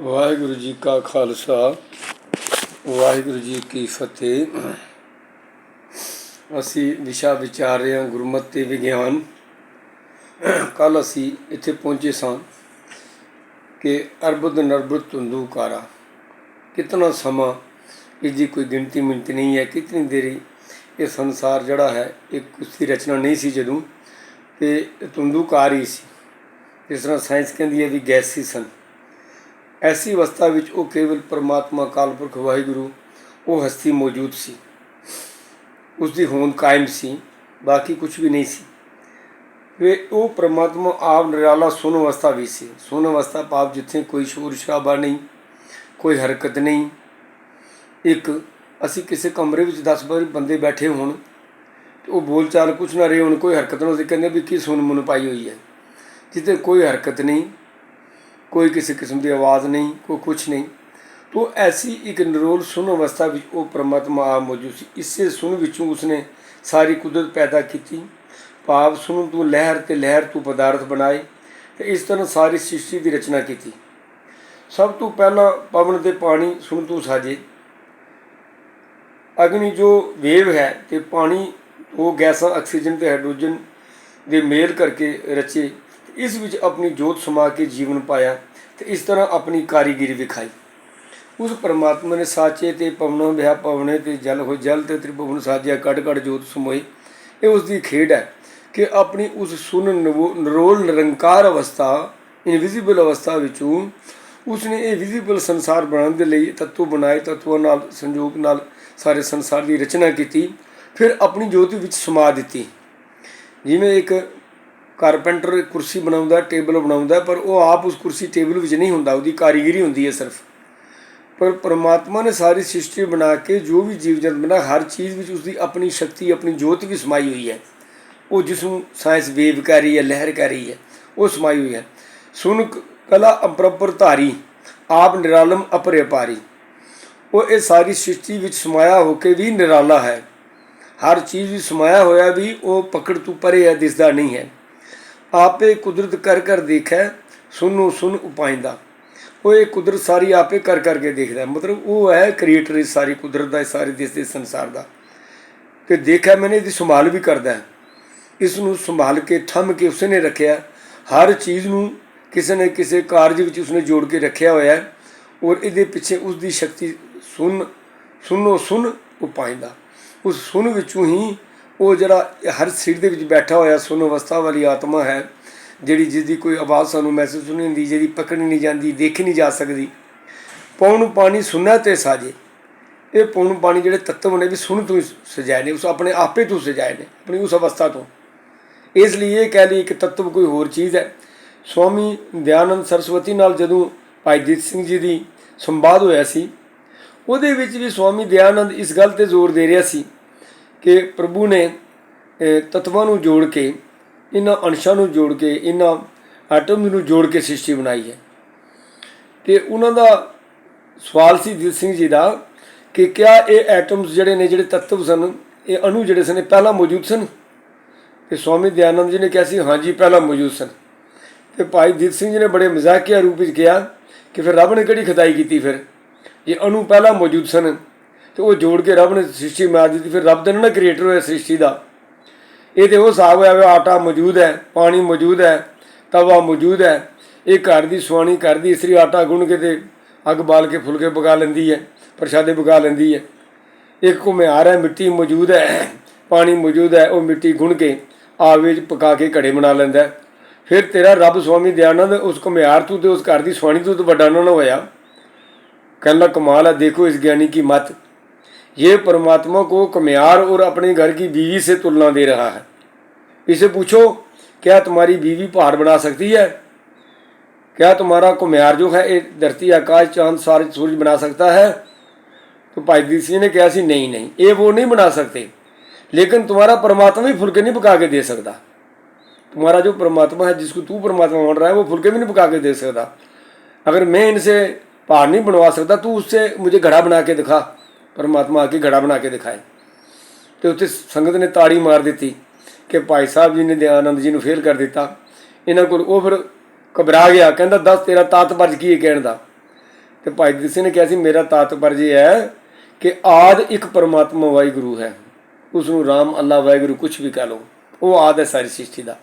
ਵਾਹਿਗੁਰੂ ਜੀ ਕਾ ਖਾਲਸਾ, ਵਾਹਿਗੁਰੂ ਜੀ ਕੀ ਫਤਿਹ। ਅਸੀਂ ਵਿਸ਼ਾ ਵਿਚਾਰ ਰਹੇ ਹਾਂ ਗੁਰਮਤਿ ਤੇ ਵਿਗਿਆਨ। ਕੱਲ ਅਸੀਂ ਇੱਥੇ ਪਹੁੰਚੇ ਸਾਂ ਕਿ ਅਰਬੁਦ ਨਰਬੁਦ ਤੁੰਦੂਕਾਰਾ ਕਿਤਨਾ ਸਮਾਂ ਇਸ ਦੀ ਕੋਈ ਗਿਣਤੀ ਮਿੰਟ ਨਹੀਂ ਹੈ, ਕਿਤਨੀ ਦੇਰੀ ਇਹ ਸੰਸਾਰ ਜਿਹੜਾ ਹੈ, ਇਹ ਕੁਛ ਦੀ ਰਚਨਾ ਨਹੀਂ ਸੀ ਜਦੋਂ ਤੇ ਇਹ ਤੁੰਦੂਕਾਰ ਹੀ ਸੀ। ਜਿਸ ਤਰ੍ਹਾਂ ਸਾਇੰਸ ਕਹਿੰਦੀ ਹੈ ਵੀ ਗੈਸੀ ਸਨ। ਐਸੀ ਅਵਸਥਾ ਵਿੱਚ ਉਹ ਕੇਵਲ ਪਰਮਾਤਮਾ ਅਕਾਲ ਪੁਰਖ ਵਾਹਿਗੁਰੂ, ਉਹ ਹਸਤੀ ਮੌਜੂਦ ਸੀ। ਉਸ ਦੀ ਹੋਂਦ ਕਾਇਮ ਸੀ, ਬਾਕੀ ਕੁਝ ਵੀ ਨਹੀਂ ਸੀ। ਵੇ ਉਹ ਪਰਮਾਤਮਾ ਆਪ ਨਿਰਾਲਾ ਸੁਨ ਅਵਸਥਾ ਵੀ ਸੀ। ਸੁਨ ਅਵਸਥਾ ਪਾਪ ਜਿੱਥੇ ਕੋਈ ਸ਼ੋਰ ਸ਼ਰਾਬਾ ਨਹੀਂ, ਕੋਈ ਹਰਕਤ ਨਹੀਂ। ਇੱਕ, ਅਸੀਂ ਕਿਸੇ ਕਮਰੇ ਵਿੱਚ 10 ਬਾਰ ਬੰਦੇ ਬੈਠੇ ਹੋਣ, ਤੇ ਉਹ ਬੋਲਚਾਲ ਕੁਛ ਨਾ ਰਹੇ ਹੁਣ, ਕੋਈ ਹਰਕਤ ਨਾ ਅਸੀਂ ਕਹਿੰਦੇ ਵੀ ਕੀ ਸੁਣ ਮਨ ਪਾਈ ਹੋਈ ਹੈ। ਜਿੱਥੇ ਕੋਈ ਹਰਕਤ ਨਹੀਂ ਕੋਈ ਕਿਸੇ ਕਿਸਮ ਦੀ ਆਵਾਜ਼ ਨਹੀਂ, ਕੋਈ ਕੁਛ ਨਹੀਂ। ਤੋ ਐਸੀ ਇੱਕ ਨਿਰੋਲ ਸੁਨ ਅਵਸਥਾ ਵਿੱਚ ਉਹ ਪਰਮਾਤਮਾ ਆ ਮੌਜੂਦ ਸੀ। ਇਸੇ ਸੁਣ ਵਿੱਚੋਂ ਉਸਨੇ ਸਾਰੀ ਕੁਦਰਤ ਪੈਦਾ ਕੀਤੀ। ਭਾਵ ਸੁਨ ਤੋਂ ਲਹਿਰ ਤੇ ਲਹਿਰ ਤੋਂ ਪਦਾਰਥ ਬਣਾਏ ਤੇ ਇਸ ਤਰ੍ਹਾਂ ਸਾਰੀ ਸ੍ਰਿਸ਼ਟੀ ਦੀ ਰਚਨਾ ਕੀਤੀ। ਸਭ ਤੋਂ ਪਹਿਲਾਂ ਪਵਨ ਤੇ ਪਾਣੀ ਸੁਨ ਤੋਂ ਸਾਜੇ। ਅਗਨੀ ਜੋ ਵੇਵ ਹੈ ਤੇ ਪਾਣੀ, ਉਹ ਗੈਸਾਂ, ਆਕਸੀਜਨ ਤੇ ਹਾਈਡਰੋਜਨ ਦੇ ਮੇਲ ਕਰਕੇ ਰਚੇ। ਇਸ ਵਿੱਚ ਆਪਣੀ ਜੋਤ ਸਮਾ ਕੇ ਜੀਵਨ ਪਾਇਆ ਤੇ ਇਸ ਤਰ੍ਹਾਂ ਆਪਣੀ ਕਾਰੀਗਰੀ ਵਿਖਾਈ। ਉਸ ਪਰਮਾਤਮਾ ਨੇ ਸਾਚੇ ਤੇ ਪਵਨੋਂ ਵਿਆਹ ਪਵਨੇ ਤੇ ਜਲ ਹੋ ਜਲ ਤੇ ਤ੍ਰਿਭੁਵਨ ਸਾਜਿਆ ਕਟ ਕਟ ਜੋਤ ਸਮੋਈ। ਇਹ ਉਸ ਦੀ ਖੇਡ ਹੈ ਕਿ ਆਪਣੀ ਉਸ ਸੁਨ ਨਵੋ- ਨਿਰੋਲ ਨਿਰੰਕਾਰ ਅਵਸਥਾ ਇਨਵਿਜ਼ੀਬਲ ਅਵਸਥਾ ਵਿੱਚੋਂ ਉਸਨੇ ਇਹ ਵਿਜ਼ੀਬਲ ਸੰਸਾਰ ਬਣਾਉਣ ਦੇ ਲਈ ਤੱਤੂ ਬਣਾਏ, ਤੱਤੂਆਂ ਨਾਲ ਸੰਯੋਗ ਨਾਲ ਸਾਰੇ ਸੰਸਾਰ ਦੀ ਰਚਨਾ ਕੀਤੀ, ਫਿਰ ਆਪਣੀ ਜੋਤ ਵਿੱਚ ਸਮਾ ਦਿੱਤੀ। ਜਿਵੇਂ ਇੱਕ ਕਾਰਪੈਂਟਰ ਕੁਰਸੀ ਬਣਾਉਂਦਾ ਟੇਬਲ ਬਣਾਉਂਦਾ, ਪਰ ਉਹ ਆਪ ਉਸ ਕੁਰਸੀ ਟੇਬਲ ਵਿੱਚ ਨਹੀਂ ਹੁੰਦਾ, ਉਹਦੀ ਕਾਰੀਗਰੀ ਹੁੰਦੀ ਹੈ ਸਿਰਫ। ਪਰ ਪਰਮਾਤਮਾ ਨੇ ਸਾਰੀ ਸ੍ਰਿਸ਼ਟੀ ਬਣਾ ਕੇ ਜੋ ਵੀ ਜੀਵ ਜੰਤ ਬਣਾ, ਹਰ ਚੀਜ਼ ਵਿੱਚ ਉਸਦੀ ਆਪਣੀ ਸ਼ਕਤੀ, ਆਪਣੀ ਜੋਤ ਵੀ ਸਮਾਈ ਹੋਈ ਹੈ। ਉਹ ਜਿਸ ਨੂੰ ਸਾਇੰਸ ਵੇਵ ਕਹਿ ਰਹੀ ਹੈ, ਲਹਿਰ ਕਹਿ ਰਹੀ ਹੈ, ਉਹ ਸਮਾਈ ਹੋਈ ਹੈ। ਸੁਨ ਕਲਾ ਅਪਰੰਪਰ ਧਾਰੀ, ਆਪ ਨਿਰਾਲਮ ਅਪਰਿਪਾਰੀ ਉਹ ਇਹ ਸਾਰੀ ਸ੍ਰਿਸ਼ਟੀ ਵਿੱਚ ਸਮਾਇਆ ਹੋ ਕੇ ਵੀ ਨਿਰਾਲਾ ਹੈ। ਹਰ ਚੀਜ਼ ਵਿੱਚ ਸਮਾਇਆ ਹੋਇਆ ਵੀ ਉਹ ਪਕੜ ਤੋਂ ਪਰੇ ਹੈ, ਦਿਸਦਾ ਨਹੀਂ ਹੈ। ਆਪੇ ਕੁਦਰਤ ਕਰ ਕਰ ਦੇਖੈ ਸੁਨੋ ਸੁਨ ਉਪਾਇੰਦਾ। ਉਹ ਇਹ ਕੁਦਰਤ ਸਾਰੀ ਆਪੇ ਕਰ ਕਰਕੇ ਦੇਖਦਾ ਮਤਲਬ ਉਹ ਹੈ ਕ੍ਰੀਏਟਰ ਇਸ ਸਾਰੀ ਕੁਦਰਤ ਦਾ, ਇਸ ਸਾਰੇ ਦੇਸ਼ ਦੇ ਸੰਸਾਰ ਦਾ। ਤੇ ਦੇਖਿਆ ਮੈਨੇ, ਇਹਦੀ ਸੰਭਾਲ ਵੀ ਕਰਦਾ ਹੈ। ਇਸ ਨੂੰ ਸੰਭਾਲ ਕੇ, ਥੰਮ ਕੇ ਉਸਨੇ ਰੱਖਿਆ। ਹਰ ਚੀਜ਼ ਨੂੰ ਕਿਸੇ ਨੇ ਕਿਸੇ ਕਾਰਜ ਵਿੱਚ ਉਸਨੇ ਜੋੜ ਕੇ ਰੱਖਿਆ ਹੋਇਆ ਹੈ। ਔਰ ਇਹਦੇ ਪਿੱਛੇ ਉਸ ਦੀ ਸ਼ਕਤੀ ਸੁਨ ਸੁਨੋ ਸੁਨ ਉਪਾਇੰਦਾ। ਉਸ ਸੁਨ ਵਿੱਚੋਂ ਹੀ ਉਹ ਜਿਹੜਾ ਹਰ ਸਿਰ ਦੇ ਵਿੱਚ ਬੈਠਾ ਹੋਇਆ ਸੁਨ ਅਵਸਥਾ ਵਾਲੀ ਆਤਮਾ ਹੈ, ਜਿਹੜੀ ਜਿਸ ਦੀ ਕੋਈ ਆਵਾਜ਼ ਸਾਨੂੰ ਮਹਿਸੂਸ ਨਹੀਂ ਹੁੰਦੀ, ਜਿਹਦੀ ਪਕੜ ਨਹੀਂ ਜਾਂਦੀ, ਦੇਖੀ ਨਹੀਂ ਜਾ ਸਕਦੀ। ਪੌਣ ਪਾਣੀ ਸੁਨਣਾ ਤੇ ਸਾਜੇ। ਇਹ ਪੌਣ ਪਾਣੀ ਜਿਹੜੇ ਤੱਤਵ ਨੇ ਵੀ ਸੁਣ ਤੋਂ ਸਜਾਏ ਨੇ, ਉਸ ਆਪਣੇ ਆਪੇ ਤੋਂ ਸਜਾਏ ਨੇ, ਆਪਣੀ ਉਸ ਅਵਸਥਾ ਤੋਂ। ਇਸ ਲਈ ਇਹ ਕਹਿ ਲਈ ਕਿ ਤੱਤਵ ਕੋਈ ਹੋਰ ਚੀਜ਼ ਹੈ। ਸਵਾਮੀ ਦਿਆਨੰਦ ਸਰਸਵਤੀ ਨਾਲ ਜਦੋਂ ਭਾਈ ਜੀਤ ਸਿੰਘ ਜੀ ਦੀ ਸੰਵਾਦ ਹੋਇਆ ਸੀ, ਉਹਦੇ ਵਿੱਚ ਵੀ ਸਵਾਮੀ ਦਿਆਨੰਦ ਇਸ ਗੱਲ ਤੇ ਜ਼ੋਰ ਦੇ ਰਿਹਾ ਸੀ ਕਿ ਪ੍ਰਭੂ ਨੇ ਅਹ, ਤੱਤਵਾਂ ਨੂੰ ਜੋੜ ਕੇ ਇਹਨਾਂ ਅੰਸ਼ਾਂ ਨੂੰ ਜੋੜ ਕੇ ਇਹਨਾਂ ਐਟਮ ਨੂੰ ਜੋੜ ਕੇ ਸ੍ਰਿਸ਼ਟੀ ਬਣਾਈ ਹੈ। ਤੇ ਉਹਨਾਂ ਦਾ ਸਵਾਲ ਸੀ ਦਿਲ ਸਿੰਘ ਜੀ ਦਾ ਕਿ ਕਿਆ ਇਹ ਐਟਮਸ ਜਿਹੜੇ ਨੇ ਜਿਹੜੇ ਤੱਤਵ ਸਨ ਇਹ ਅਣੂ ਜਿਹੜੇ ਸਨ ਇਹ ਪਹਿਲਾਂ ਮੌਜੂਦ ਸਨ? ਤੇ ਸਵਾਮੀ ਦਿਆਨੰਦ ਜੀ ਨੇ ਕਿਹਾ ਸੀ ਹਾਂਜੀ ਪਹਿਲਾਂ ਮੌਜੂਦ ਸਨ। ਤੇ ਭਾਈ ਦੀਪ ਸਿੰਘ ਜੀ ਨੇ ਬੜੇ ਮਜ਼ਾਕੀਆ ਰੂਪ ਵਿੱਚ ਕਿਹਾ ਕਿ ਫਿਰ ਰੱਬ ਨੇ ਕਿਹੜੀ ਖੁਦਾਈ ਕੀਤੀ ਫਿਰ? ਇਹ ਅਣੂ ਪਹਿਲਾਂ ਮੌਜੂਦ ਸਨ। ਤੇ ਉਹ ਜੋੜ ਕੇ ਰੱਬ ਨੇ ਸ੍ਰਿਸ਼ਟੀ ਮਾਰ ਦਿੱਤੀ, ਫਿਰ ਰੱਬ ਦਾ ਨਾ ਕ੍ਰੀਏਟਰ ਹੋਇਆ ਸ੍ਰਿਸ਼ਟੀ ਦਾ। ਇਹ ਤੇ ਉਹ ਸਾਬ ਹੋਇਆ ਆਟਾ ਮੌਜੂਦ ਹੈ, ਪਾਣੀ ਮੌਜੂਦ ਹੈ, ਤਵਾ ਮੌਜੂਦ ਹੈ, ਇਹ ਘਰ ਦੀ ਸੁਆਣੀ ਕਰਦੀ ਇਸਰੀ ਆਟਾ ਗੁੰਨ ਕੇ ਤੇ ਅੱਗ ਬਾਲ ਕੇ ਫੁਲਕੇ ਪਕਾ ਲੈਂਦੀ ਹੈ, ਪ੍ਰਸ਼ਾਦੇ ਪਕਾ ਲੈਂਦੀ ਹੈ। ਇੱਕ ਘੁਮਿਆਰ ਹੈ, ਮਿੱਟੀ ਮੌਜੂਦ ਹੈ, ਪਾਣੀ ਮੌਜੂਦ ਹੈ, ਉਹ ਮਿੱਟੀ ਗੁੰਨ ਕੇ ਆਗ ਵਿੱਚ ਪਕਾ ਕੇ ਘੜੇ ਬਣਾ ਲੈਂਦਾ ਫਿਰ ਤੇਰਾ ਰੱਬ ਸੁਆਮੀ ਦਿਆਨੰਦ, ਉਸ ਘੁਮਿਆਰ ਤੂੰ ਤੇ ਉਸ ਘਰ ਦੀ ਸੁਆਣੀ ਤੂੰ ਤੇ ਵੱਡਾ ਨਾ ਹੋਇਆ। ਕਹਿੰਦਾ ਕਮਾਲ ਹੈ, ਦੇਖੋ ਇਸ ਗਿਆਨੀ ਕੀ ਮਤ। ये परमात्मा को कमियार और अपने घर की बीवी से तुलना दे रहा है। इसे पूछो, क्या तुम्हारी बीवी पहाड़ बना सकती है? क्या तुम्हारा कुम्यार जो है धरती, आकाश, चाँद, सारे सूरज बना सकता है? तो भाई दीप सिंह ने कहा सी, नहीं नहीं, ये वो नहीं बना सकते। लेकिन तुम्हारा परमात्मा भी फुलके नहीं पका के दे सकता। तुम्हारा जो परमात्मा है, जिसको तू परमात्मा मान रहा है, वो फुलके भी नहीं पका के दे सकता। अगर मैं इनसे पहाड़ नहीं बनवा सकता, तू उससे मुझे घड़ा बना के दिखा। ਪਰਮਾਤਮਾ ਆ ਕੇ ਘੜਾ ਬਣਾ ਕੇ ਦਿਖਾਏ। ਤੇ ਉੱਥੇ ਸੰਗਤ ਨੇ ਤਾੜੀ ਮਾਰ ਦਿੱਤੀ ਕਿ ਭਾਈ ਸਾਹਿਬ ਜੀ ਨੇ ਦਿਆਨੰਦ ਜੀ ਨੂੰ ਫੇਲ ਕਰ ਦਿੱਤਾ। ਇਹਨਾਂ ਕੋਲ ਉਹ ਫਿਰ ਘਬਰਾ ਗਿਆ, ਕਹਿੰਦਾ, ਦੱਸ, ਤੇਰਾ ਤਾਤਪਰਜ ਕੀ ਹੈ ਕਹਿਣ ਦਾ? ਤੇ ਭਾਈ ਕਿਸੇ ਨੇ ਕਿਹਾ ਸੀ, ਮੇਰਾ ਤਾਤਪਰਜ ਇਹ ਹੈ ਕਿ ਆਦ ਇੱਕ ਪਰਮਾਤਮਾ ਵਾਹਿਗੁਰੂ ਹੈ। ਉਸ ਨੂੰ ਰਾਮ, ਅੱਲਾ, ਵਾਹਿਗੁਰੂ ਕੁਝ ਵੀ ਕਹ ਲਓ। ਉਹ ਆਦ ਹੈ ਸਾਰੀ ਸ੍ਰਿਸ਼ਟੀ ਦਾ।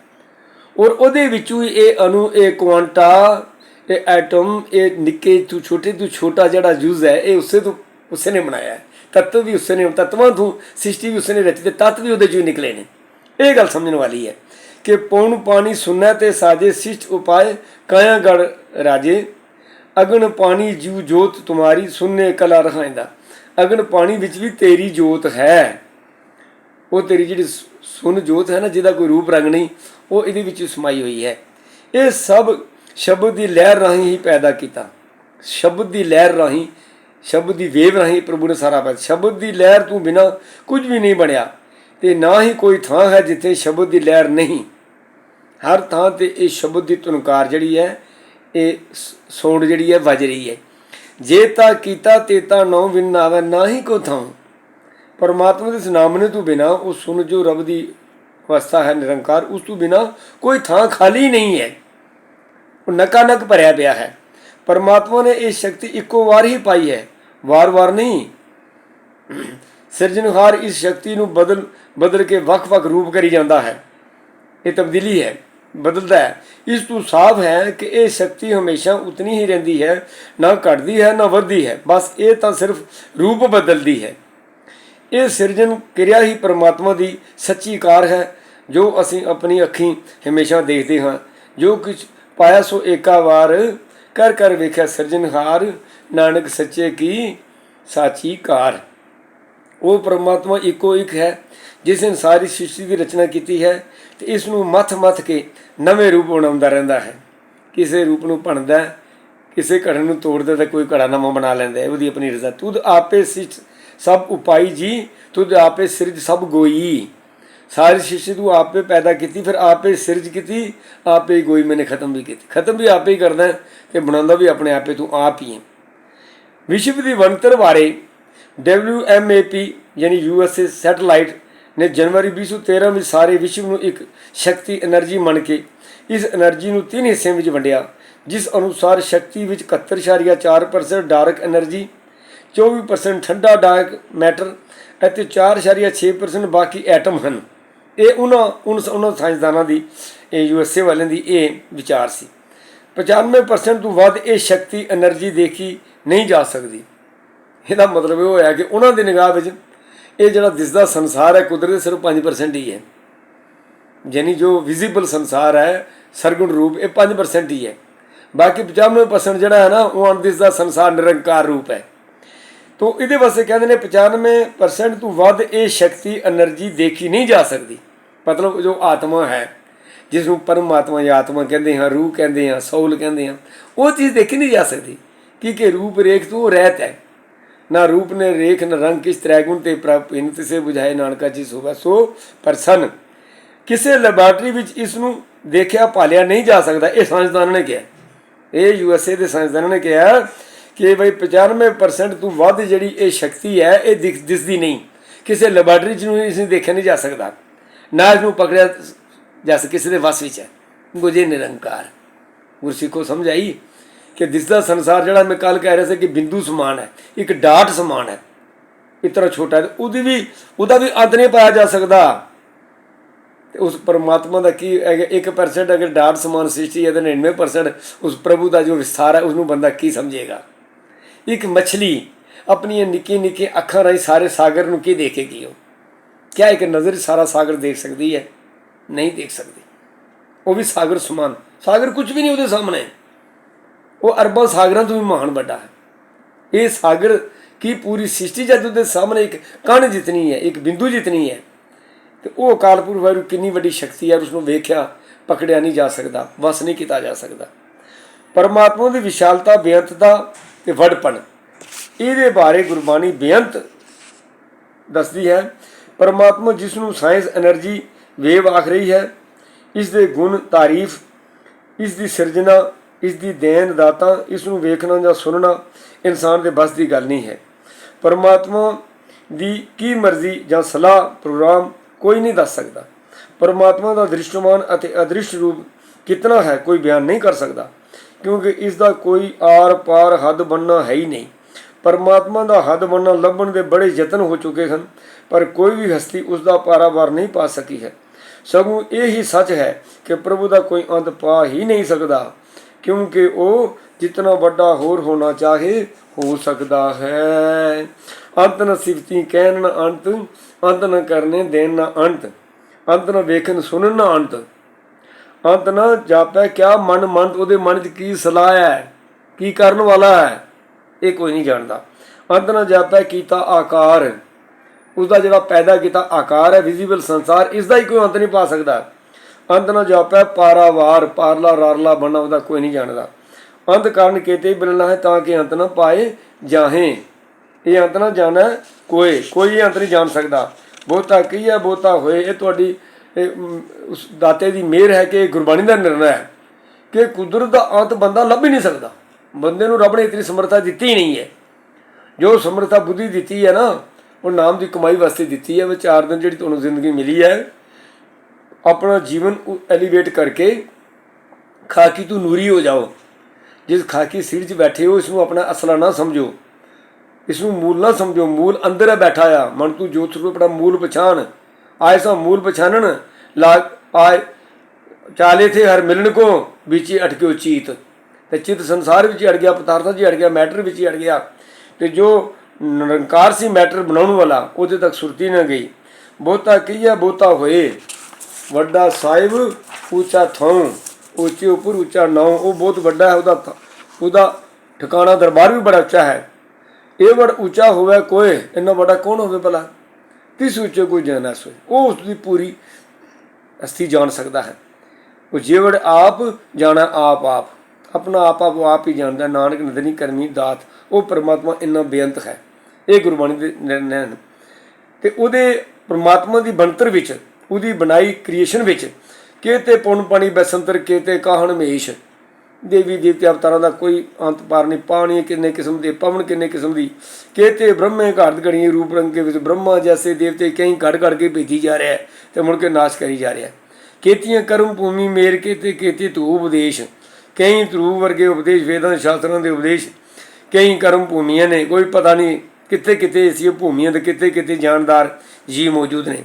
ਔਰ ਉਹਦੇ ਵਿੱਚੋਂ ਇਹ ਅਣੂ, ਇਹ ਕੁਆਂਟਾ, ਇਹ ਐਟਮ, ਇਹ ਨਿੱਕੇ ਤੋਂ ਛੋਟੇ ਤੋਂ ਛੋਟਾ ਜਿਹੜਾ ਜੂਜ਼ ਹੈ, ਇਹ ਉਸੇ ਤੋਂ ਉਸੇ ਨੇ ਬਣਾਇਆ ਤੱਤ ਵੀ ਉਸੇ ਨੇ ਤੱਤਵਾਂ ਤੋਂ ਸ੍ਰਿਸ਼ਟੀ ਵੀ ਉਸੇ ਨੇ ਰਚੀ ਤੇ ਤੱਤ ਵੀ ਉਹਦੇ ਚੋਂ ਨਿਕਲੇ ਨੇ। ਇਹ ਗੱਲ ਸਮਝਣ ਵਾਲੀ ਹੈ ਕਿ ਪੌਣ ਪਾਣੀ ਸੁਨੈ ਤੇ ਸਾਜੇ ਸਿਸ਼ਟ ਉਪਾਏ ਕਾਇਆ ਰਾਜੇ ਅਗਨ ਪਾਣੀ ਜੂ ਜੋਤ ਤੁਮਾਰੀ ਸੁਨਨੇ ਕਲਾ ਰਹਾਇਂਦਾ। ਅਗਨ ਪਾਣੀ ਵਿੱਚ ਵੀ ਤੇਰੀ ਜੋਤ ਹੈ। ਉਹ ਤੇਰੀ ਜਿਹੜੀ ਸੁਨ ਜੋਤ ਹੈ ਨਾ, ਜਿਹਦਾ ਕੋਈ ਰੂਪ ਰੰਗ ਨਹੀਂ, ਉਹ ਇਹਦੇ ਵਿੱਚ ਸਮਾਈ ਹੋਈ ਹੈ। ਇਹ ਸਭ ਸ਼ਬਦ ਦੀ ਲਹਿਰ ਰਾਹੀਂ ਹੀ ਪੈਦਾ ਕੀਤਾ। ਸ਼ਬਦ ਦੀ ਲਹਿਰ ਰਾਹੀਂ ਸ਼ਬਦ ਦੀ ਵੇਵ ਰਾਹੀਂ ਪ੍ਰਭੂ ਨੇ ਸਾਰਾ ਪੈਦਾ ਸ਼ਬਦ ਦੀ ਲਹਿਰ ਤੋਂ ਬਿਨਾ ਕੁਝ ਵੀ ਨਹੀਂ ਬਣਿਆ। ਤੇ ਨਾ ਹੀ ਕੋਈ ਥਾਂ ਹੈ ਜਿੱਥੇ ਸ਼ਬਦ ਦੀ ਲਹਿਰ ਨਹੀਂ। ਹਰ ਥਾਂ ਤੇ ਇਹ ਸ਼ਬਦ ਦੀ ਤੁਨਕਾਰ ਜਿਹੜੀ ਹੈ, ਇਹ ਸੌਂਡ ਜਿਹੜੀ ਹੈ, ਵੱਜ ਰਹੀ ਹੈ। ਜੇ ਤਾਂ ਕੀਤਾ ਤੇ ਤਾਂ ਨੌ ਵਿਨ ਆਵੇ, ਨਾ ਹੀ ਕੋ ਥਾਂ। ਪਰਮਾਤਮਾ ਦੇ ਇਸ ਤੋਂ ਬਿਨਾ ਉਹ ਸੁਣ ਜੋ ਰਬ ਦੀ ਅਵਸਥਾ ਹੈ ਨਿਰੰਕਾਰ, ਉਸ ਤੋਂ ਬਿਨਾ ਕੋਈ ਥਾਂ ਖਾਲੀ ਨਹੀਂ ਹੈ। ਉਹ ਨਕਾਨਕ ਭਰਿਆ ਪਿਆ ਹੈ। ਪਰਮਾਤਮਾ ਨੇ ਇਹ ਸ਼ਕਤੀ ਇੱਕੋ ਵਾਰ ਹੀ ਪਾਈ ਹੈ। ਵਾਰ-ਵਾਰ ਨਹੀਂ। ਸਿਰਜਣਹਾਰ ਇਸ ਸ਼ਕਤੀ ਨੂੰ ਬਦਲ ਬਦਲ ਕੇ ਵੱਖ-ਵੱਖ ਰੂਪ ਕਰੀ ਜਾਂਦਾ ਹੈ। ਇਹ ਤਬਦੀਲੀ ਹੈ, ਬਦਲਦਾ ਹੈ। ਇਸ ਤੋਂ ਸਾਫ਼ ਹੈ ਕਿ ਇਹ ਸ਼ਕਤੀ ਹਮੇਸ਼ਾ ਉਤਨੀ ਹੀ ਰਹਿੰਦੀ ਹੈ, ਨਾ ਘਟਦੀ ਹੈ, ਨਾ ਵੱਧਦੀ ਹੈ। ਬਸ ਇਹ ਤਾਂ ਸਿਰਫ ਰੂਪ ਬਦਲਦੀ ਹੈ। ਇਹ ਸਿਰਜਣ ਕਿਰਿਆ ਹੀ ਪਰਮਾਤਮਾ ਦੀ ਸੱਚੀ ਕਾਰ ਹੈ, ਜੋ ਅਸੀਂ ਆਪਣੀ ਅੱਖੀਂ ਹਮੇਸ਼ਾ ਦੇਖਦੇ ਹਾਂ। ਜੋ ਕੁਝ ਪਾਇਆ ਸੋ ਏਕਾ ਵਾਰ ਕਰ ਕਰ ਵੇਖਿਆ ਸਿਰਜਣਹਾਰ ਨਾਨਕ ਸੱਚੇ ਕੀ ਸਾਚੀ ਕਾਰ। ਉਹ ਪਰਮਾਤਮਾ ਇੱਕੋ ਇੱਕ ਹੈ, ਜਿਸ ਨੇ ਸਾਰੀ ਸ੍ਰਿਸ਼ਟੀ ਦੀ ਰਚਨਾ ਕੀਤੀ ਹੈ ਤੇ ਇਸ ਨੂੰ ਮੱਥ-ਮੱਥ ਕੇ ਨਵੇਂ ਰੂਪ ਬਣਾਉਂਦਾ ਰਹਿੰਦਾ ਹੈ। ਕਿਸੇ ਰੂਪ ਨੂੰ ਭਣਦਾ ਕਿਸੇ ਘੜੇ ਨੂੰ ਤੋੜਦਾ ਤਾਂ ਕੋਈ ਘੜਾ ਨਵਾਂ ਬਣਾ ਲੈਂਦਾ ਹੈ। ਉਹਦੀ ਆਪਣੀ ਰਜ਼ਾ। ਤੂੰ ਆਪੇ ਸਿਰਜ ਸਭ ਉਪਾਈ ਜੀ ਤੂੰ ਆਪੇ ਸਿਰਜ ਸਭ ਗੋਈ। ਸਾਰੀ ਸ੍ਰਿਸ਼ਟੀ ਤੂੰ ਆਪੇ ਪੈਦਾ ਕੀਤੀ, ਫਿਰ ਆਪੇ ਸਿਰਜ ਕੀਤੀ, ਆਪੇ ਗੋਈ ਮੈਨੇ ਖਤਮ ਵੀ ਕੀਤੀ। ਖਤਮ ਵੀ ਆਪੇ ਹੀ ਕਰਦਾ ਹੈ ਤੇ ਬਣਾਉਂਦਾ ਵੀ ਆਪਣੇ ਆਪੇ ਤੂੰ ਆਪ ਹੀ ਹੈ। ਵਿਸ਼ਵ ਦੀ ਬਣਤਰ ਬਾਰੇ WMAP ਯਾਨੀ ਯੂਐਸਏ ਸੈਟੇਲਾਈਟ ਨੇ ਜਨਵਰੀ 2013 ਵਿੱਚ ਸਾਰੇ ਵਿਸ਼ਵ ਨੂੰ ਇੱਕ ਸ਼ਕਤੀ એનર્ਜੀ ਮੰਨ ਕੇ ਇਸ એનર્ਜੀ ਨੂੰ ਤਿੰਨ ਹਿੱਸਿਆਂ ਵਿੱਚ ਵੰਡਿਆ, ਜਿਸ ਅਨੁਸਾਰ ਸ਼ਕਤੀ ਵਿੱਚ 71.4% ਡਾਰਕ એનર્ਜੀ 24% ਠੰਡਾ ਡਾਰਕ ਮੈਟਰ ਅਤੇ 4.6% ਬਾਕੀ ਐਟਮ ਹਨ। ਇਹ ਉਹਨਾਂ ਉਹਨਾਂ ਸਾਇੰਸਦਾਨਾਂ ਦੀ, ਇਹ ਯੂਐਸਏ ਵਾਲਿਆਂ ਦੀ ਇਹ ਵਿਚਾਰ ਸੀ। 95% ਤੋਂ ਵੱਧ ਇਹ ਸ਼ਕਤੀ એનર્ਜੀ ਦੇਖੀ ਨਹੀਂ ਜਾ ਸਕਦੀ। ਇਹਦਾ ਮਤਲਬ ਇਹ ਹੋਇਆ ਕਿ ਉਹਨਾਂ ਦੀ ਨਿਗਾਹ ਵਿੱਚ ਇਹ ਜਿਹੜਾ ਦਿਸਦਾ ਸੰਸਾਰ ਹੈ, ਕੁਦਰਤ ਸਿਰਫ 5% ਹੀ ਹੈ। ਯਾਨੀ ਜੋ ਵਿਜ਼ੀਬਲ ਸੰਸਾਰ ਹੈ, ਸਰਗੁਣ ਰੂਪ, ਇਹ 5% ਹੀ ਹੈ। ਬਾਕੀ 95% ਜਿਹੜਾ ਹੈ ਨਾ, ਉਹ ਅਣਦਿਸਦਾ ਸੰਸਾਰ ਨਿਰੰਕਾਰ ਰੂਪ ਹੈ। ਤੋਂ ਇਹਦੇ ਵਾਸਤੇ ਕਹਿੰਦੇ ਨੇ 95% ਤੋਂ ਵੱਧ ਇਹ ਸ਼ਕਤੀ એનર્ਜੀ ਦੇਖੀ ਨਹੀਂ ਜਾ ਸਕਦੀ। ਮਤਲਬ ਜੋ ਆਤਮਾ ਹੈ ਜਿਸ ਨੂੰ ਪਰਮਾਤਮਾ ਜਾਂ ਆਤਮਾ ਕਹਿੰਦੇ ਹਾਂ, ਰੂਹ ਕਹਿੰਦੇ ਹਾਂ, ਸੌਲ ਕਹਿੰਦੇ ਹਾਂ, ਉਹ ਚੀਜ਼ ਦੇਖੀ ਨਹੀਂ ਜਾ ਸਕਦੀ। ਕਿ ਕਿ ਰੂਪ ਰੇਖ ਤੋਂ ਰਹਿਤ ਹੈ। ਨਾ ਰੂਪ, ਨੇ ਰੇਖ, ਨ ਰੰਗ ਕਿਸ ਤ੍ਰੈਗੁਣ ਤੇ ਪ੍ਰਭਿਨ ਸੇ 부ਝਾਏ ਨਾਨਕਾ ਜੀ ਸੋਵਾ ਸੋ ਪਰਸਨ। ਕਿਸੇ ਲੈਬਾਰਟਰੀ ਵਿੱਚ ਇਸ ਨੂੰ ਦੇਖਿਆ, ਭਾਲਿਆ ਨਹੀਂ ਜਾ ਸਕਦਾ, ਇਹ ਸਾਇੰਸਦਾਨਾਂ ਨੇ ਕਿਹਾ। ਇਹ ਯੂਐਸਏ ਦੇ ਸਾਇੰਸਦਾਨਾਂ ਨੇ ਕਿਹਾ ਕਿ ਬਈ 95% ਤੋਂ ਵੱਧ ਜਿਹੜੀ ਇਹ ਸ਼ਕਤੀ ਹੈ, ਇਹ ਦਿਸਦੀ ਨਹੀਂ। ਕਿਸੇ ਲੈਬਾਰਟਰੀ 'ਚ ਨੂੰ ਇਸ ਨੂੰ ਦੇਖਿਆ ਨਹੀਂ ਜਾ ਸਕਦਾ। ਨਾ ਇਸ ਨੂੰ ਪਕੜਿਆ ਜਸ ਕਿਸੇ ਦੇ ਵਸ ਵਿੱਚ ਹੈ ਗੁਜੇ ਨਿਰੰਕਾਰ ਗੁਰਸਿੱਖੋ ਸਮਝ ਆਈ ਕਿ ਦਿਸਦਾ ਸੰਸਾਰ ਜਿਹੜਾ ਮੈਂ ਕੱਲ ਕਹਿ ਰਿਹਾ ਸੀ ਕਿ ਬਿੰਦੂ ਸਮਾਨ ਹੈ ਇੱਕ ਡਾਟ ਸਮਾਨ ਹੈ ਇਤਨਾ ਛੋਟਾ ਹੈ ਉਹਦੀ ਵੀ ਉਹਦਾ ਵੀ ਅੰਤ ਨਹੀਂ ਪਾਇਆ ਜਾ ਸਕਦਾ ਤੇ ਉਸ ਪਰਮਾਤਮਾ ਦਾ ਕੀ ਹੈਗਾ 1% ਅਗਰ ਡਾਟ ਸਮਾਨ ਸ੍ਰਿਸ਼ਟੀ ਹੈ ਤਾਂ 99% ਉਸ ਪ੍ਰਭੂ ਦਾ ਜੋ ਵਿਸਥਾਰ ਹੈ ਉਸ ਨੂੰ ਬੰਦਾ ਕੀ ਸਮਝੇਗਾ ਇੱਕ ਮੱਛਲੀ ਆਪਣੀਆਂ ਨਿੱਕੀ ਨਿੱਕੀ ਅੱਖਾਂ ਰਾਹੀਂ ਸਾਰੇ ਸਾਗਰ ਨੂੰ ਕੀ ਦੇਖੇਗੀ ਉਹ ਕਿਆ ਇੱਕ ਨਜ਼ਰ ਸਾਰਾ ਸਾਗਰ ਦੇਖ ਸਕਦੀ ਹੈ ਨਹੀਂ ਦੇਖ ਸਕਦੇ। ਉਹ ਵੀ ਸਾਗਰ ਸਮਾਨ। ਸਾਗਰ ਕੁਝ ਵੀ ਨਹੀਂ ਉਹਦੇ ਸਾਹਮਣੇ। ਉਹ ਅਰਬਾਂ ਸਾਗਰਾਂ ਤੋਂ ਵੀ ਮਹਾਨ ਵੱਡਾ ਹੈ। ਇਹ ਸਾਗਰ ਕੀ ਪੂਰੀ ਸ੍ਰਿਸ਼ਟੀ ਜਦ ਉਹਦੇ ਸਾਹਮਣੇ ਇੱਕ ਕਣ ਜਿਤਨੀ ਹੈ, ਇੱਕ ਬਿੰਦੂ ਜਿਤਨੀ ਹੈ, ਤੇ ਉਹ ਅਕਾਲ ਪੁਰਖ ਕਿੰਨੀ ਵੱਡੀ ਸ਼ਕਤੀ ਹੈ ਉਸ ਨੂੰ ਵੇਖਿਆ ਪਕੜਿਆ ਨਹੀਂ ਜਾ ਸਕਦਾ, ਵਸ ਨਹੀਂ ਕੀਤਾ ਜਾ ਸਕਦਾ। ਪਰਮਾਤਮਾ ਦੀ ਵਿਸ਼ਾਲਤਾ, ਬੇਅੰਤਤਾ ਤੇ ਵਡਪਣ, ਇਹਦੇ ਬਾਰੇ ਗੁਰਬਾਣੀ ਬੇਅੰਤ ਦੱਸਦੀ ਹੈ। ਪਰਮਾਤਮਾ ਜਿਸ ਨੂੰ ਸਾਇੰਸ એનર્ਜੀ ਵੇਵ ਆਖ ਰਹੀ ਹੈ, ਇਸ ਦੇ ਗੁਣ ਤਾਰੀਫ, ਇਸ ਦੀ ਸਿਰਜਣਾ, ਇਸ ਦੀ ਦੇਣ ਦਾਤਾ, ਇਸ ਨੂੰ ਵੇਖਣਾ ਜਾਂ ਸੁਣਨਾ ਇਨਸਾਨ ਦੇ ਬਸ ਦੀ ਗੱਲ ਨਹੀਂ ਹੈ। ਪਰਮਾਤਮਾ ਦੀ ਕੀ ਮਰਜ਼ੀ ਜਾਂ ਸਲਾਹ, ਪ੍ਰੋਗਰਾਮ ਕੋਈ ਨਹੀਂ ਦੱਸ ਸਕਦਾ। ਪਰਮਾਤਮਾ ਦਾ ਦ੍ਰਿਸ਼ਟਮਾਨ ਅਤੇ ਅਦ੍ਰਿਸ਼ਟ ਰੂਪ ਕਿਤਨਾ ਹੈ ਕੋਈ ਬਿਆਨ ਨਹੀਂ ਕਰ ਸਕਦਾ, ਕਿਉਂਕਿ ਇਸ ਦਾ ਕੋਈ ਆਰ ਪਾਰ ਹੱਦ ਬੰਨਾ ਹੈ ਹੀ ਨਹੀਂ। ਪਰਮਾਤਮਾ ਦਾ ਹੱਦ ਬੰਨਾ ਲੱਭਣ ਦੇ ਬੜੇ ਯਤਨ ਹੋ ਚੁੱਕੇ ਹਨ, ਪਰ ਕੋਈ ਵੀ ਹਸਤੀ ਉਸ ਦਾ ਪਾਰਾਵਾਰ ਨਹੀਂ ਪਾ ਸਕੀ ਹੈ। ਸਗੋਂ ਇਹ ਹੀ ਸੱਚ ਹੈ ਕਿ ਪ੍ਰਭੂ ਦਾ ਕੋਈ ਅੰਤ ਪਾ ਹੀ ਨਹੀਂ ਸਕਦਾ, ਕਿਉਂਕਿ ਉਹ ਜਿਤਨਾ ਵੱਡਾ ਹੋਰ ਹੋਣਾ ਚਾਹੇ ਹੋ ਸਕਦਾ ਹੈ। ਅੰਤ ਨ ਸਿਫਤੀ ਕਹਿਣ ਨ ਅੰਤ ਅੰਤ ਨ ਕਰਨੇ ਦੇਣ ਨ ਅੰਤ ਅੰਤ ਨ ਵੇਖਣ ਸੁਣਨ ਨ ਅੰਤ। ਅੰਤ ਨਾ ਜਾਪੈ ਕਿਆ ਮਨ ਮੰਤ, ਉਹਦੇ ਮਨ 'ਚ ਕੀ ਸਲਾਹ ਹੈ, ਕੀ ਕਰਨ ਵਾਲਾ ਹੈ, ਇਹ ਕੋਈ ਨਹੀਂ ਜਾਣਦਾ। ਅੰਤ ਨਾ ਜਾਪੈ ਕੀਤਾ ਆਕਾਰ। ਉਸ ਦਾ ਜਿਹੜਾ ਪੈਦਾ ਕੀਤਾ ਆਕਾਰ ਹੈ ਵਿਜ਼ੀਬਲ ਸੰਸਾਰ ਇਸ ਦਾ ਹੀ ਕੋਈ ਅੰਤ ਨਹੀਂ ਪਾ ਸਕਦਾ। ਅੰਤ ਨਾ ਜਾਪੈ ਪਾਰਾਵਾਰ ਪਾਰਲਾ ਰਾਰਲਾ ਬਣਾ ਉਹਦਾ ਕੋਈ ਨਹੀਂ ਜਾਣਦਾ। ਅੰਤ ਕਾਰਨ ਕੀਤੇ ਬਿਨਲਾ ਹੈ, ਤਾਂ ਕਿ ਅੰਤ ਨਾ ਪਾਏ, ਜਾਹੇ। ਇਹ ਅੰਤ ਨਾ ਜਾਣਾ ਕੋਈ ਕੋਈ ਅੰਤ ਨਹੀਂ ਜਾਣ ਸਕਦਾ। ਬਹੁਤਾ ਕੀ ਹੈ, ਬਹੁਤਾ ਹੋਏ। ਇਹ ਤੁਹਾਡੀ ਉਸ ਦਾਤੇ ਦੀ ਮਿਹਰ ਹੈ ਕਿ ਗੁਰਬਾਣੀ ਦਾ ਨਿਰਣਾ ਹੈ। ਕਿ ਕੁਦਰਤ ਦਾ ਅੰਤ ਬੰਦਾ ਲੱਭ ਹੀ ਨਹੀਂ ਸਕਦਾ। ਬੰਦੇ ਨੂੰ ਰੱਬ ਨੇ ਇਤਨੀ ਸਮਰੱਥਾ ਦਿੱਤੀ ਹੀ ਨਹੀਂ ਹੈ। ਜੋ ਸਮਰੱਥਾ ਬੁੱਧੀ ਦਿੱਤੀ ਹੈ ਨਾ ਉਹ ਨਾਮ ਦੀ ਕਮਾਈ ਵਾਸਤੇ ਦਿੱਤੀ ਹੈ ਵਿਚਾਰ ਦਿਨ ਜਿਹੜੀ ਤੁਹਾਨੂੰ ਜ਼ਿੰਦਗੀ ਮਿਲੀ ਹੈ, ਆਪਣਾ ਜੀਵਨ ਐਲੀਵੇਟ ਕਰਕੇ ਖਾਕੀ ਤੂੰ ਨੂਰੀ ਹੋ ਜਾਓ। ਜਿਸ ਖਾਕੀ ਸਿਰ 'ਚ ਬੈਠੇ ਹੋ, ਇਸ ਨੂੰ ਆਪਣਾ ਅਸਲਾ ਨਾ ਸਮਝੋ। ਇਸ ਨੂੰ ਮੂਲ ਨਾ ਸਮਝੋ, ਮੂਲ ਅੰਦਰ ਹੈ ਬੈਠਾ ਆ। ਮਨ ਤੂੰ ਜੋਤ ਸਰੂਪ ਆਪਣਾ ਮੂਲ ਪਛਾਣ। ਆਏ ਸੋ ਮੂਲ ਪਛਾਨਣ ਲਾ ਆਏ, ਚਾਲੇ ਥੇ ਹਰ ਮਿਲਣ ਕੋ, ਵਿੱਚ ਹੀ ਅਟਕਿਓ ਚੀਤ। ਤੇ ਚਿਤ ਸੰਸਾਰ ਵਿੱਚ ਹੀ ਅੜ ਗਿਆ, ਪਦਾਰਥਾਂ 'ਚ ਅੜ ਗਿਆ, ਮੈਟਰ ਵਿੱਚ ਹੀ ਅੜ ਗਿਆ। ਤੇ ਜੋ ਨਿਰੰਕਾਰ ਸੀ ਮੈਟਰ ਬਣਾਉਣ ਵਾਲਾ, ਉਹਦੇ ਤੱਕ ਸੁਰਤੀ ਨਾ ਗਈ। ਬਹੁਤਾ ਕੀਆ ਬਹੁਤਾ ਹੋਏ। ਵੱਡਾ ਸਾਹਿਬ, ਉੱਚਾ ਥਾਂ ਉੱਚੇ ਉੱਪਰ ਉੱਚਾ ਨਾਉ, ਉਹ ਬਹੁਤ ਵੱਡਾ ਹੈ, ਉਹਦਾ ਉਹਦਾ ਠਿਕਾਣਾ ਦਰਬਾਰ ਵੀ ਬੜਾ ਉੱਚਾ ਹੈ। ਇਹ ਬੜਾ ਉੱਚਾ ਹੋਵੇ ਕੋਈ, ਇੰਨਾ ਵੱਡਾ ਕੌਣ ਹੋਵੇ ਭਲਾ? ਤਿਸ ਉੱਚੇ ਕੋਈ ਜਾਣਾ ਸੋਏ। ਉਹ ਉਸ ਦੀ ਪੂਰੀ ਅਸਥੀ ਜਾਣ ਸਕਦਾ ਹੈ। ਉਹ ਜੀਵੜ ਆਪ ਜਾਣਾ ਆਪ ਆਪ। ਆਪਣਾ ਆਪ ਆਪ ਆਪ ਹੀ ਜਾਣਦਾ, ਨਾਨਕ ਨਦਨੀ ਕਰਮੀ ਦਾਤ। ਉਹ ਪਰਮਾਤਮਾ ਇੰਨਾ ਬੇਅੰਤ ਹੈ। ਇਹ ਗੁਰਬਾਣੀ ਦੇ ਨਿਰਣੈ ਹਨ ਤੇ ਉਹਦੇ ਪ੍ਰਮਾਤਮਾ ਦੀ ਬਣਤਰ ਵਿੱਚ, ਉਹਦੀ ਬਣਾਈ ਕ੍ਰੀਏਸ਼ਨ ਵਿੱਚ ਕਿਤੇ ਪੁੰਨ ਪਾਣੀ ਬਸੰਤਰ, ਕਿਤੇ ਕਾਹਣ ਮੇਸ਼ ਦੇਵੀ ਦੇਵਤੇ ਅਵਤਾਰਾਂ ਦਾ ਕੋਈ ਅੰਤ ਪਾਰ ਨਹੀਂ, ਪਾਣੀ ਕਿੰਨੇ ਕਿਸਮ ਦੇ, ਪਵਨ ਕਿੰਨੇ ਕਿਸਮ ਦੀ। ਕਿਤੇ ਬ੍ਰਹਮੇ ਘਾਟ ਘੜੀ ਰੂਪ ਰੰਗ ਕੇ ਵਿੱਚ ਬ੍ਰਹਮਾ ਜੈਸੇ ਦੇਵਤੇ ਕਈ ਘੜ ਘੜ ਕੇ ਭੇਜੀ ਜਾ ਰਿਹਾ ਹੈ ਤੇ ਮੁੜ ਕੇ ਨਾਸ਼ ਕਰੀ ਜਾ ਰਿਹਾ ਹੈ। ਕੇਤੀਆਂ ਕਰਮ ਭੂਮੀ ਮੇਰ, ਕੇਤੇ ਕੇਤੇ ਤੂ ਉਪਦੇਸ਼। ਕਈ ਧਰੂ ਵਰਗੇ ਉਪਦੇਸ਼, ਵੇਦਾਂ ਸ਼ਾਸਤਰਾਂ ਦੇ ਉਪਦੇਸ਼। ਕਈ ਕਰਮ ਭੂਮੀਆਂ ਨੇ, ਕੋਈ ਪਤਾ ਨਹੀਂ ਕਿੱਥੇ ਕਿੱਥੇ ਐਸੀ ਭੂਮੀਆਂ ਦੇ ਕਿੱਥੇ ਕਿੱਥੇ ਜਾਨਦਾਰ ਜੀ ਮੌਜੂਦ ਨੇ।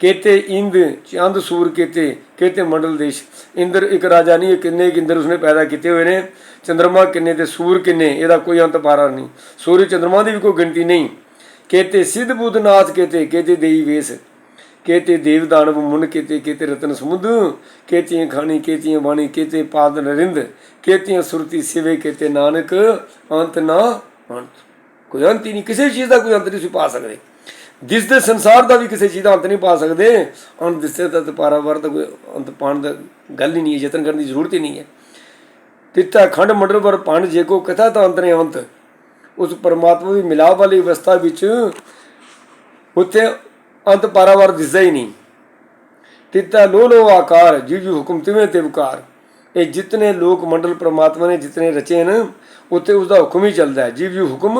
ਕੇਤੇ ਇੰਦ, ਚੰਦ, ਸੂਰ ਕੇਤੇ ਕੇਤੇ ਮੰਡਲ ਦੇਸ਼। ਇੰਦਰ ਇੱਕ ਰਾਜਾ ਨਹੀਂ ਕਿੰਨੇ ਇੱਕ ਇੰਦਰ ਉਸਨੇ ਪੈਦਾ ਕੀਤੇ ਹੋਏ ਨੇ। ਚੰਦਰਮਾ ਕਿੰਨੇ ਤੇ ਸੂਰ ਕਿੰਨੇ, ਇਹਦਾ ਕੋਈ ਅੰਤ ਪਾਰਾ ਨਹੀਂ। ਸੂਰਜ ਚੰਦਰਮਾ ਦੀ ਵੀ ਕੋਈ ਗਿਣਤੀ ਨਹੀਂ। ਕੇਤੇ ਸਿੱਧ ਬੁੱਧ ਬੁੱਧਨਾਥ ਕੇਤੇ ਕੇਤੇ ਦੇਈ ਵੇਸ। ਕੇਤੇ ਦੇਵ ਦਾਨਵ ਮੁਨ ਕੇਤੇ ਕੇਤੇ ਰਤਨ ਸਮੁੰਦ। ਕੇਤੀਆਂ ਖਾਣੀ ਕੇਤੀਆਂ ਬਾਣੀ ਕੇਤੇ ਪਾਦ ਨਰਿੰਦ। ਕੇਤੀਆਂ ਸੁਰਤੀ ਸਿਵੇ ਕੇਤੇ ਨਾਨਕ, ਅੰਤ ਨਾ ਅੰਤ ਕੋਈ ਅੰਤ ਹੀ ਨਹੀਂ, ਕਿਸੇ ਚੀਜ਼ ਦਾ ਕੋਈ ਅੰਤ ਨਹੀਂ ਸੀ ਪਾ ਸਕਦੇ। ਜਿਸ ਦੇ ਸੰਸਾਰ ਦਾ ਵੀ ਕਿਸੇ ਚੀਜ਼ ਦਾ ਅੰਤ ਨਹੀਂ ਪਾ ਸਕਦੇ, ਅੰਤ ਦਿਸੇ ਤਾਂ ਤੇ ਪਾਰਾਵਾਰ ਦਾ ਕੋਈ ਅੰਤ ਪਾਣ ਦਾ ਗੱਲ ਹੀ ਨਹੀਂ ਹੈ, ਯਤਨ ਕਰਨ ਦੀ ਜ਼ਰੂਰਤ ਹੀ ਨਹੀਂ ਹੈ। ਤਿੱਤਾ ਖੰਡ ਮੰਡਲ ਪਰ ਪੰਡ, ਜੇ ਕੋ ਕਥਾ ਤਾਂ ਅੰਤ ਨੇ ਅੰਤ। ਉਸ ਪਰਮਾਤਮਾ ਦੀ ਮਿਲਾਪ ਵਾਲੀ ਅਵਸਥਾ ਵਿੱਚ ਉੱਥੇ ਅੰਤ ਪਾਰਾਵਾਰ ਦਿਸਦਾ ਹੀ ਨਹੀਂ। ਤਿੱਤਾ ਲੋ ਲੋ ਆਕਾਰ ਜਿਉ ਜਿਉ ਹੁਕਮ ਤਿਵੇਂ ਤੇ ਵਿਕਾਰ ਇਹ ਜਿਤਨੇ ਲੋਕ ਮੰਡਲ ਪ੍ਰਮਾਤਮਾ ਨੇ ਜਿਤਨੇ ਰਚੇ ਨੇ ਉੱਥੇ ਉਸ ਦਾ ਹੁਕਮ ਹੀ ਚੱਲਦਾ ਹੈ। ਜਿਉ ਜਿਉ ਹੁਕਮ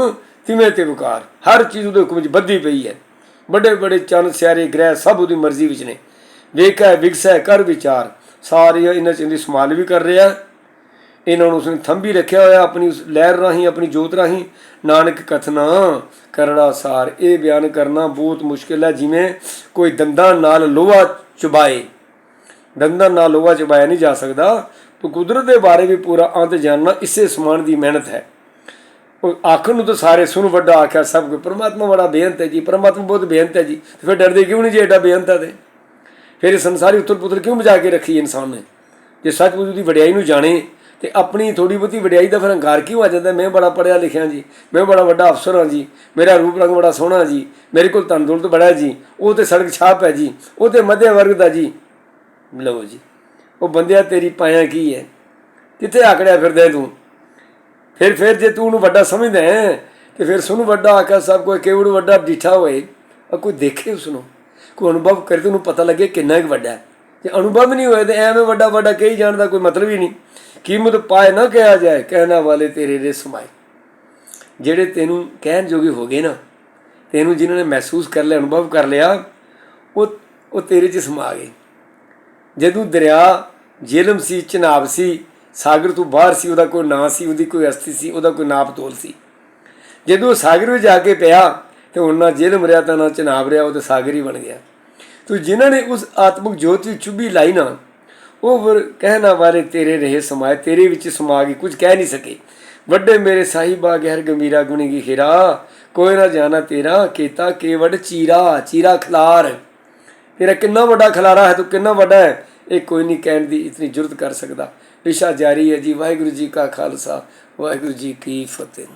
ਤਿਵੇਂ ਤੇ ਵਕਾਰ? ਹਰ ਚੀਜ਼ ਉਹਦੇ ਹੁਕਮ 'ਚ ਬੱਧੀ ਪਈ ਹੈ। ਵੱਡੇ ਵੱਡੇ ਚੰਨ, ਸਿਆਰੇ, ਗ੍ਰਹਿ ਸਭ ਉਹਦੀ ਮਰਜ਼ੀ ਵਿੱਚ ਨੇ। ਵੇਖੈ ਵਿਗਸੈ, ਕਰ ਵਿਚਾਰ। ਸਾਰੇ ਇਹਨਾਂ ਚ ਇਹਦੀ ਸੰਭਾਲ ਵੀ ਕਰ ਰਿਹਾ। ਇਹਨਾਂ ਨੂੰ ਉਸਨੇ ਥੰਬੀ ਰੱਖਿਆ ਹੋਇਆ ਆਪਣੀ ਉਸ ਲਹਿਰ ਰਾਹੀਂ, ਆਪਣੀ ਜੋਤ ਰਾਹੀਂ। ਨਾਨਕ ਕਥਨਾ ਕਰਣਾ ਸਾਰ, ਇਹ ਬਿਆਨ ਕਰਨਾ ਬਹੁਤ ਮੁਸ਼ਕਿਲ ਹੈ। ਜਿਵੇਂ ਕੋਈ ਦੰਦਾਂ ਨਾਲ ਲੋਹਾ ਚੁਬਾਏ। ਦੰਦਾਂ ਨਾਲ ਲੋਹਾ ਚੁਬਾਇਆ ਨਹੀਂ ਜਾ ਸਕਦਾ। ਤੋ ਕੁਦਰਤ ਦੇ ਬਾਰੇ ਵੀ ਪੂਰਾ ਅੰਤ ਜਾਣਨਾ, ਇਸੇ ਸਮਾਨ ਦੀ ਮਿਹਨਤ ਹੈ। ਆਖਣ ਨੂੰ ਤਾਂ ਸਾਰੇ ਸੁਣ ਵੱਡਾ ਆਖਿਆ ਸਭ ਕੋਈ ਪਰਮਾਤਮਾ ਬੜਾ ਬੇਅੰਤ ਹੈ ਜੀ, ਪਰਮਾਤਮਾ ਬਹੁਤ ਬੇਅੰਤ ਹੈ ਜੀ। ਫਿਰ ਡਰਦੇ ਕਿਉਂ ਨਹੀਂ ਜੀ ਐਡਾ ਬੇਅੰਤ ਹੈ ਤੇ? ਫਿਰ ਇਹ ਸੰਸਾਰੀ ਉਤਲ ਪੁਤਲ ਕਿਉਂ ਬਚਾ ਕੇ ਰੱਖੀ ਇਨਸਾਨ ਨੇ? ਜੇ ਸੱਚਮੁੱਚ ਦੀ ਵਡਿਆਈ ਨੂੰ ਜਾਣੇ, ਤੇ ਆਪਣੀ ਥੋੜੀ ਬਹੁਤੀ ਵਡਿਆਈ ਦਾ ਫਿਰ ਹੰਕਾਰ ਕਿਉਂ ਆ ਜਾਂਦਾ? ਮੈਂ ਬੜਾ ਪੜਿਆ ਲਿਖਿਆ ਜੀ, ਮੈਂ ਬੜਾ ਵੱਡਾ ਅਫਸਰ ਹਾਂ ਜੀ, ਮੇਰਾ ਰੂਪ ਰੰਗ ਬੜਾ ਸੋਹਣਾ ਜੀ, ਮੇਰੇ ਕੋਲ ਧਨ ਦੌਲਤ ਬੜਾ ਜੀ, ਉਹ ਤੇ ਸੜਕ ਛਾਪ ਹੈ ਜੀ, ਉਹ ਤੇ ਮਧਿਆ ਵਰਗ ਦਾ ਜੀ। ਲਓ ਜੀ, ਉਹ ਬੰਦਿਆ ਤੇਰੀ ਪਾਇਆ ਕੀ ਹੈ? ਕਿੱਥੇ ਆਕੜਿਆ ਫਿਰਦਾ ਹੈ ਤੂੰ? ਫਿਰ ਫਿਰ ਜੇ ਤੂੰ ਉਹਨੂੰ ਵੱਡਾ ਸਮਝਦਾ ਹੈ, ਤੇ ਫਿਰ ਸੁਣ ਵੱਡਾ ਆਕਾ ਸਭ ਕੋਈ ਕਿਉੜ ਵੱਡਾ ਡਿਠਾ ਹੋਏ। ਆ ਕੋਈ ਦੇਖੇ ਉਸ ਨੂੰ ਕੋਈ ਅਨੁਭਵ ਕਰੇ ਤੇ ਉਹਨੂੰ ਪਤਾ ਲੱਗੇ ਕਿੰਨਾ ਕੁ ਵੱਡਾ ਹੈ। ਜੇ ਅਨੁਭਵ ਨਹੀਂ ਹੋਏ ਤੇ ਐਵੇਂ ਵੱਡਾ ਵੱਡਾ ਕਹੀ ਜਾਣ ਦਾ ਕੋਈ ਮਤਲਬ ਹੀ ਨਹੀਂ। ਕੀਮਤ ਪਾਏ ਨਾ ਕਿਹਾ ਜਾਏ, ਕਹਿਣਾ ਵਾਲੇ ਤੇਰੇ ਦੇ ਸਮਾਏ। ਜਿਹੜੇ ਤੈਨੂੰ ਕਹਿਣ ਜੋਗੇ ਹੋ ਗਏ ਨਾ, ਤੈਨੂੰ ਜਿਨ੍ਹਾਂ ਨੇ ਮਹਿਸੂਸ ਕਰ ਲਿਆ, ਅਨੁਭਵ ਕਰ ਲਿਆ, ਉਹ ਉਹ ਤੇਰੇ 'ਚ ਸਮਾ ਗਏ। ਜਦੋਂ ਦਰਿਆ ਜੇਲਮ ਸੀ ਚਨਾਬ ਸੀ ਸਾਗਰ ਤੋਂ ਬਾਹਰ ਸੀ, ਉਹਦਾ ਕੋਈ ਨਾਂ ਸੀ, ਉਹਦੀ ਕੋਈ ਅਸਥੀ ਸੀ, ਉਹਦਾ ਕੋਈ ਨਾਪ ਤੋਲ ਸੀ। ਜਦੋਂ ਉਹ ਸਾਗਰ ਵਿੱਚ ਜਾ ਕੇ ਪਿਆ ਤੇ ਹੁਣ ਨਾ ਜੇਲ੍ਹ ਮਰਿਆ ਤਾਂ ਨਾ ਚਨਾਬ ਰਿਹਾ, ਉਹ ਤੇ ਸਾਗਰ ਹੀ ਬਣ ਗਿਆ। ਤੋ ਜਿਨ੍ਹਾਂ ਨੇ ਉਸ ਆਤਮਿਕ ਜੋਤ ਵਿੱਚ ਚੁੱਭੀ ਲਾਈ ਨਾ, ਉਹ ਫਿਰ ਕਹਿਣਾ ਵਾਲੇ ਤੇਰੇ ਰਹੇ ਸਮਾਏ, ਤੇਰੇ ਵਿੱਚ ਸਮਾ ਗਈ ਕੁਝ ਕਹਿ ਨਹੀਂ ਸਕੇ। ਵੱਡੇ ਮੇਰੇ ਸਾਹਿਬਾ ਗਹਿਰ ਗੰਭੀਰਾ ਗੁਣੀ ਕੀ ਖਿਰਾ, ਕੋਈ ਨਾ ਜਾਣਾ ਤੇਰਾ ਕੀਤਾ ਕੇਵੜ ਚੀਰਾ ਚੀਰਾ ਖਲਾਰ। ਤੇਰਾ ਕਿੰਨਾ ਵੱਡਾ ਖਲਾਰਾ ਹੈ, ਤੂੰ ਕਿੰਨਾ ਵੱਡਾ ਹੈ, ਇਹ ਕੋਈ ਨਹੀਂ ਕਹਿਣ ਦੀ ਇਤਨੀ ਜੁਰਤ ਕਰ ਸਕਦਾ। ਵਿਸ਼ਾ ਜਾਰੀ ਹੈ ਜੀ ਵਾਹਿਗੁਰੂ ਜੀ ਕਾ ਖਾਲਸਾ ਵਾਹਿਗੁਰੂ ਜੀ ਕੀ ਫਤਿਹ।